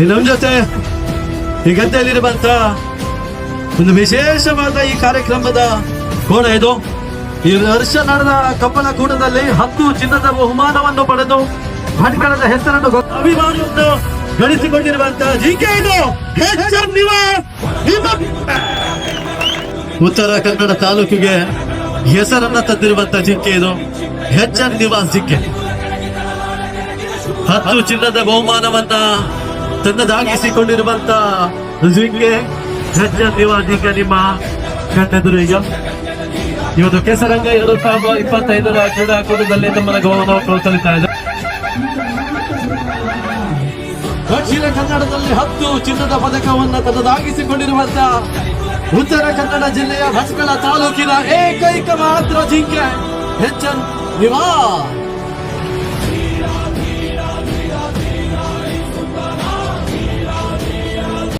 ನಮ್ಮ ಜೊತೆ ಈ ಗದ್ದೆಯಲ್ಲಿರುವಂತ ಒಂದು ವಿಶೇಷವಾದ ಈ ಕಾರ್ಯಕ್ರಮದ ಕೋಣ ಇದು ಈ ವರ್ಷ ನಡೆದ ಕಬ್ಬನ ಕೂಟದಲ್ಲಿ ಹತ್ತು ಚಿನ್ನದ ಬಹುಮಾನವನ್ನು ಪಡೆದು ಭಟ್ಕಳದ ಹೆಸರನ್ನು ಅಭಿಮಾನವನ್ನು ಗಳಿಸಿಕೊಂಡಿರುವಂತ ಜಿಕೆ ಇದು ಉತ್ತರ ಕನ್ನಡ ತಾಲೂಕಿಗೆ ಹೆಸರನ್ನ ತಂದಿರುವಂತ ಜಿಂಕೆ ಇದು ಎಚ್ ನಿವಾಸ್ ಜಿಂಕೆ ಹತ್ತು ಚಿನ್ನದ ಬಹುಮಾನವನ್ನ ತನ್ನದಾಗಿಸಿಕೊಂಡಿರುವಂತ ಜಿಂಗೆ ಎಚ್ ನಿವಾದಿಗ ನಿಮ್ಮ ಕಣ್ಣೆದುರು ಈಗ. ಇವತ್ತು ಕೆಸರಂಗ ಎರಡು ಸಾವಿರದ ಇಪ್ಪತ್ತೈದರ ಕ್ರೀಡಾಕೂಟದಲ್ಲಿ ತಮ್ಮನ ಗೌರವ ಪ್ರೋತ್ಸಾಹಿಸ್ತಾ ಇದೆ ದಕ್ಷಿಣ ಕನ್ನಡದಲ್ಲಿ ಹತ್ತು ಚಿನ್ನದ ಪದಕವನ್ನು ತನ್ನದಾಗಿಸಿಕೊಂಡಿರುವಂತ ಉತ್ತರ ಕನ್ನಡ ಜಿಲ್ಲೆಯ ಭಟ್ಕಳ ತಾಲೂಕಿನ ಏಕೈಕ ಮಾತ್ರ ಜಿಂಕೆ ಎಚ್ ಎನ್ ನಿವಾಸ್.